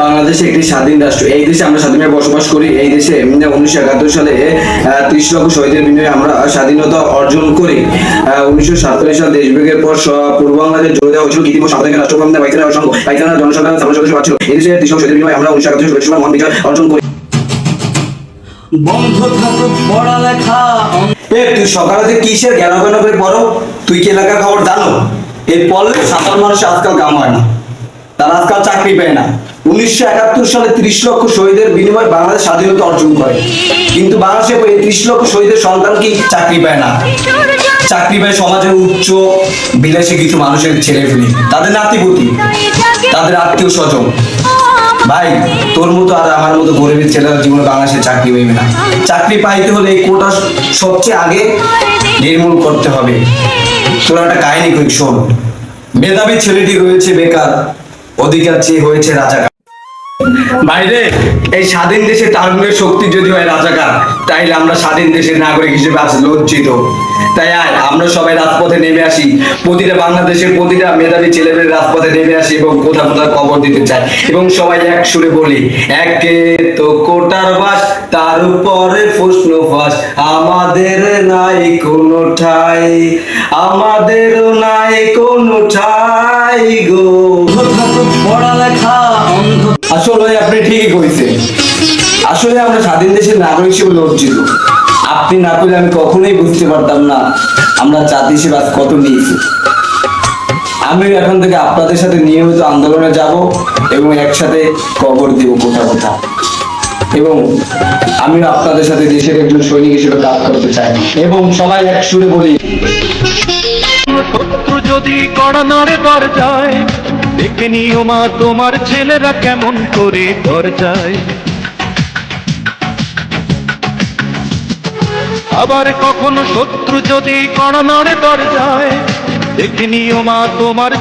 বাংলাদেশ একটি স্বাধীন রাষ্ট্র। এই দেশে আমরা স্বাধীনভাবে বসবাস করি। এই দেশে উনিশশো একাত্তর সালে ত্রিশ লক্ষ শহীদের বিনিময়ে আমরা স্বাধীনতা অর্জন করি। উনিশশো সাতচল্লিশ সাল দেশভাগের পর পূর্ব বাংলাদেশ জুড়ে দেওয়া হয়েছিল কৃত্রিম সামরিক রাষ্ট্রক্রম পাইখানা সংঘ। পাইখানা জনসাধারণ সামরিক সদস্য পাচ্ছিল এই দেশে ত্রিশ শহীদের বিনিময়ে আমরা উনিশশো একাত্তর সালে মহান বিজয় অর্জন করি। বন্ধ থাকুক পড়ালেখা। এ তুই সকালে কিসের জ্ঞান করে? পড়ো তুই কি এলাকার খবর জানো? এই পড়লে সাধারণ মানুষ আজকাল কাম হয় না। পায় না। উনিশশো একাত্তর সালে ত্রিশ লক্ষ শহীদের বিনিময়ে বাংলাদেশ স্বাধীনতা অর্জন করে। কিন্তু বাংলাদেশে এই ত্রিশ লক্ষ শহীদের সন্তান কি চাকরি পায় না। চাকরি পায় সমাজের উচ্চ বিলাসী কিছু মানুষের ছেলে তাদের নাতিপুতি, তাদের আত্মীয় স্বজন। ভাই, তোর মতো আর আমার মতো গরিবের ছেলেরা জীবনে বাংলাদেশে চাকরি না। চাকরি পাইতে হলে এই কোটা সবচেয়ে আগে নির্মূল করতে হবে। তোর একটা কাহিনী শোন। মেধাবী ছেলেটি রয়েছে বেকার। অধিকার চেয়ে হয়েছে রাজাকার। বাইরে। এই স্বাধীন দেশে টার্গের শক্তি যদি হয় রাজাকার তাইলে আমরা স্বাধীন দেশের নাগরিক হিসেবে আজ লজ্জিত। তাই আয় আমরা সবাই রাজপথে নেমে আসি। প্রতিটা বাংলাদেশের প্রতিটা মেধাবী ছেলেমেয়ের রাজপথে নেমে আসি এবং কোথা কোথাও খবর দিতে চাই এবং সবাই এক সুরে বলি একে তো কোটার বাস তার উপরে প্রশ্ন ফাঁস। আমাদের নাই কোনো ঠাই আমাদের নাই কোনো ঠাই গো। পড়ালেখা অন্ধ আসলে আপনি ঠিকই কইছেন। আসলে আমরা স্বাধীন দেশের নাগরিক হিসেবে লজ্জিত। আপনি না করলে আমি কখনোই বুঝতে পারতাম না আমরা জাতি হিসেবে আজ কত নিয়েছি। আমি এখন থেকে আপনাদের সাথে নিয়মিত আন্দোলনে যাব এবং একসাথে কবর দিব কোথা কোথা এবং আমি আপনাদের সাথে দেশের একজন সৈনিক হিসেবে কাজ করতে চাই। এবং সবাই এক সুরে বলি শত্রু যদি কড়া নাড়ে দর যায় দেখে নিও মা, তোমার ছেলেরা কেমন করে দরজায়। আবার কখনো শত্রু যদি কড়া নড়ে দর যায় দেখে নিও মা, তোমার